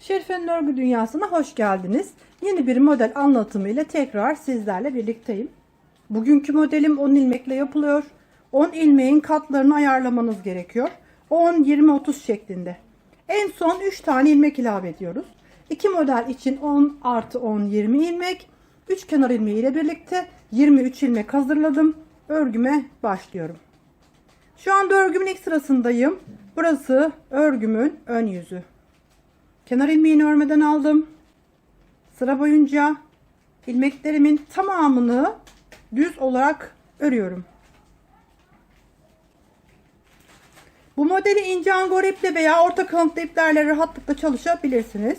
Şerife'nin örgü dünyasına hoş geldiniz. Yeni bir model anlatımı ile tekrar sizlerle birlikteyim. Bugünkü modelim 10 ilmekle yapılıyor. 10 ilmeğin katlarını ayarlamanız gerekiyor. 10, 20, 30 şeklinde. En son 3 tane ilmek ilave ediyoruz. İki model için 10 artı 10, 20 ilmek. 3 kenar ilmeği ile birlikte 23 ilmek hazırladım. Örgüme başlıyorum. Şu anda örgümün ilk sırasındayım. Burası örgümün ön yüzü. Kenar ilmeğini örmeden aldım. Sıra boyunca ilmeklerimin tamamını düz olarak örüyorum. Bu modeli ince angora iple veya orta kalınlıklı iplerle rahatlıkla çalışabilirsiniz.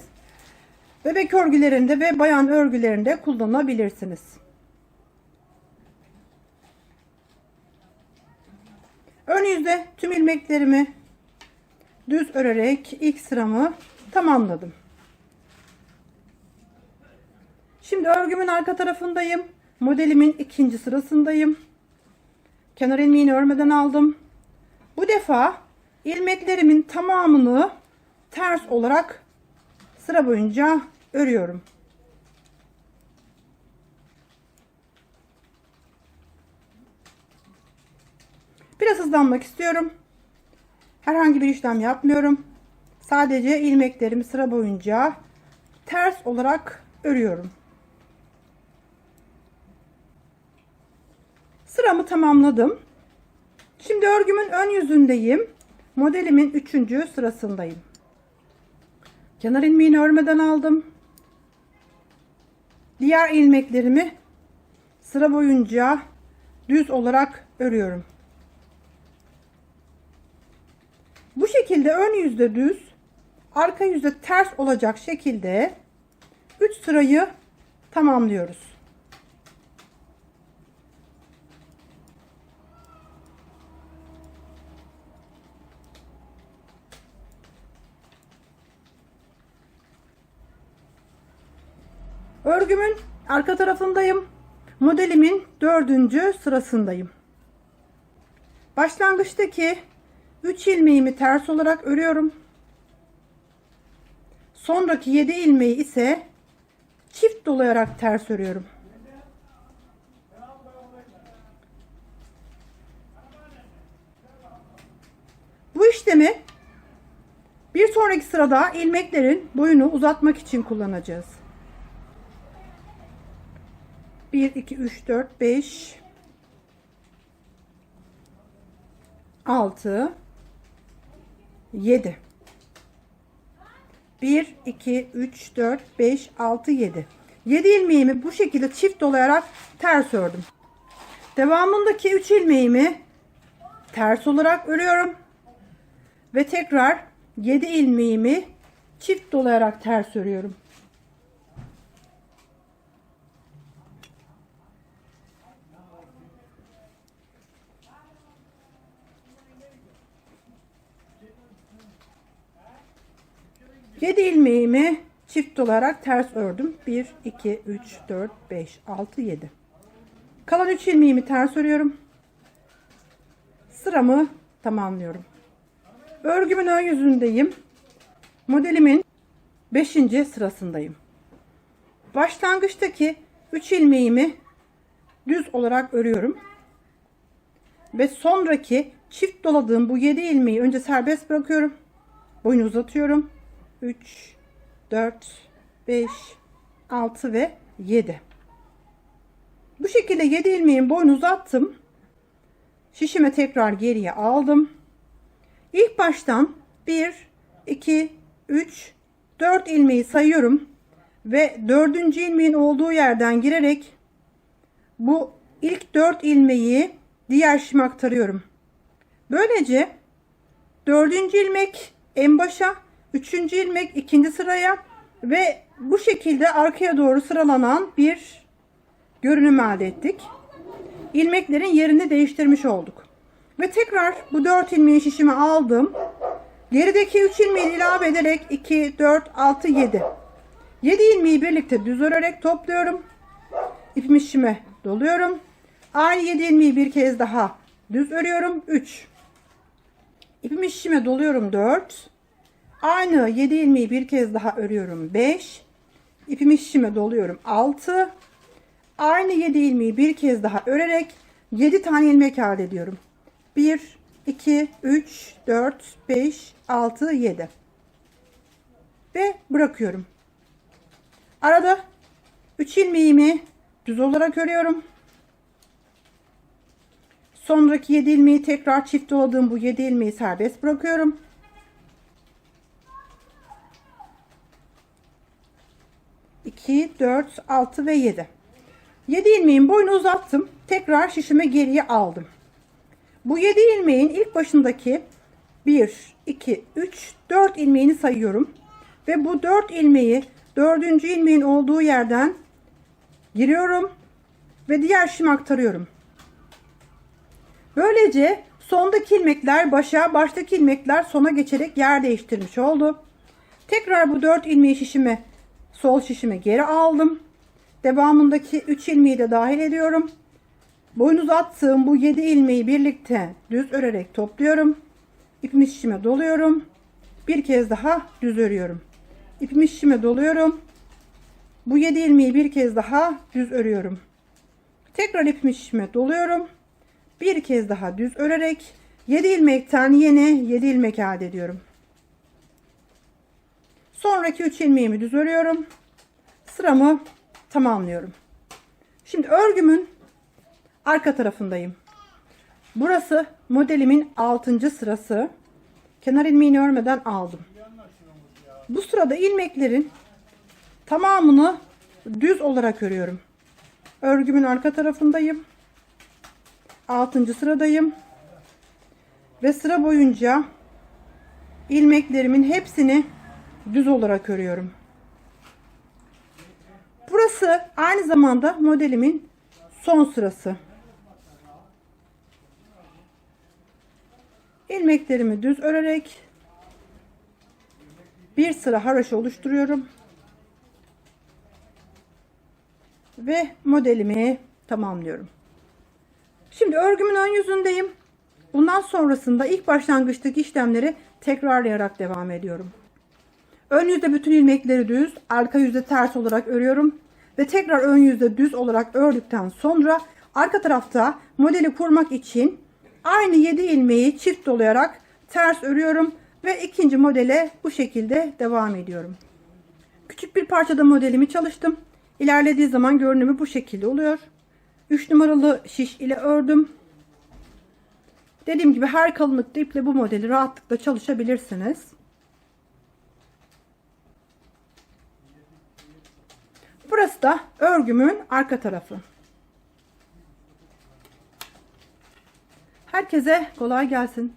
Bebek örgülerinde ve bayan örgülerinde kullanabilirsiniz. Ön yüzde tüm ilmeklerimi düz örerek ilk sıramı tamamladım. Şimdi örgümün arka tarafındayım. Modelimin ikinci sırasındayım. Kenar ilmeğini örmeden aldım. Bu defa ilmeklerimin tamamını ters olarak sıra boyunca örüyorum. Biraz hızlanmak istiyorum. Herhangi bir işlem yapmıyorum. Sadece ilmeklerimi sıra boyunca ters olarak örüyorum. Sıramı tamamladım. Şimdi örgümün ön yüzündeyim. Modelimin üçüncü sırasındayım. Kenar ilmeğini örmeden aldım. Diğer ilmeklerimi sıra boyunca düz olarak örüyorum. Bu şekilde ön yüzde düz, arka yüzde ters olacak şekilde 3 sırayı tamamlıyoruz. Örgümün arka tarafındayım. Modelimin dördüncü sırasındayım. Başlangıçtaki 3 ilmeğimi ters olarak örüyorum. Sonraki 7 ilmeği ise çift dolayarak ters örüyorum. Bu işlemi bir sonraki sırada ilmeklerin boyunu uzatmak için kullanacağız. 1 2 3 4 5 6 7 1 2 3 4 5 6 7 7 ilmeğimi bu şekilde çift dolayarak ters ördüm. Devamındaki 3 ilmeğimi ters olarak örüyorum. Ve tekrar 7 ilmeğimi çift dolayarak ters örüyorum. Yedi ilmeğimi çift olarak ters ördüm. 1, 2, 3, 4, 5, 6, 7. Kalan 3 ilmeğimi ters örüyorum. Sıramı tamamlıyorum. Örgümün ön yüzündeyim. Modelimin 5. sırasındayım. Başlangıçtaki 3 ilmeğimi düz olarak örüyorum. Ve sonraki çift doladığım bu 7 ilmeği önce serbest bırakıyorum. Boyunu uzatıyorum. 3 4 5 6 ve 7 bu şekilde 7 ilmeğin boyunu uzattım şişime tekrar geriye aldım. İlk baştan 1 2 3 4 ilmeği sayıyorum ve dördüncü ilmeğin olduğu yerden girerek bu ilk 4 ilmeği diğer şişime aktarıyorum. Böylece dördüncü ilmek en başa Üçüncü ilmek ikinci sıraya ve bu şekilde arkaya doğru sıralanan bir görünüm elde ettik. İlmeklerin yerini değiştirmiş olduk. Ve tekrar bu 4 ilmeği şişime aldım. Gerideki 3 ilmeği ilave ederek 2, 4, 6, 7. 7 ilmeği birlikte düz örerek topluyorum. İpimi şişime doluyorum. Aynı 7 ilmeği bir kez daha düz örüyorum. 3. İpimi şişime doluyorum 4. Aynı 7 ilmeği bir kez daha örüyorum. 5. İpimi şişime doluyorum. 6. Aynı 7 ilmeği bir kez daha örerek 7 tane ilmek elde ediyorum. 1, 2, 3, 4, 5, 6, 7. Ve bırakıyorum. Arada 3 ilmeğimi düz olarak örüyorum. Sonraki 7 ilmeği tekrar çift doladığım bu 7 ilmeği serbest bırakıyorum. İki, dört, altı ve yedi. 7 ilmeğin boyunu uzattım. Tekrar şişime geriye aldım. Bu 7 ilmeğin ilk başındaki 1, 2, 3, 4 ilmeğini sayıyorum. Ve bu 4 ilmeği 4. ilmeğin olduğu yerden giriyorum ve diğer şişime aktarıyorum. Böylece sondaki ilmekler başa, baştaki ilmekler sona geçerek yer değiştirmiş oldu. Tekrar bu 4 ilmeği şişime, sol şişime geri aldım. Devamındaki 3 ilmeği de dahil ediyorum. Boyun uzattığım bu 7 ilmeği birlikte düz örerek topluyorum. İpimi şişime doluyorum. Bir kez daha düz örüyorum. İpimi şişime doluyorum. Bu 7 ilmeği bir kez daha düz örüyorum. Tekrar ipimi şişime doluyorum. Bir kez daha düz örerek 7 ilmekten yeni 7 ilmek elde ediyorum. Sonraki 3 ilmeğimi düz örüyorum. Sıramı tamamlıyorum. Şimdi örgümün arka tarafındayım. Burası modelimin 6. sırası. Kenar ilmeğini örmeden aldım. Bu sırada ilmeklerin tamamını düz olarak örüyorum. Örgümün arka tarafındayım. 6. sıradayım. Ve sıra boyunca ilmeklerimin hepsini düz olarak örüyorum. Burası aynı zamanda modelimin son sırası. İlmeklerimi düz örerek bir sıra haroşa oluşturuyorum. Ve modelimi tamamlıyorum. Şimdi örgümün ön yüzündeyim. Bundan sonrasında ilk başlangıçtaki işlemleri tekrarlayarak devam ediyorum. Ön yüzde bütün ilmekleri düz, arka yüzde ters olarak örüyorum. Ve tekrar ön yüzde düz olarak ördükten sonra arka tarafta modeli kurmak için aynı 7 ilmeği çift dolayarak ters örüyorum. Ve ikinci modele bu şekilde devam ediyorum. Küçük bir parçada modelimi çalıştım. İlerlediği zaman görünümü bu şekilde oluyor. 3 numaralı şiş ile ördüm. Dediğim gibi her kalınlıkta iple bu modeli rahatlıkla çalışabilirsiniz. Burası da örgümün arka tarafı. Herkese kolay gelsin.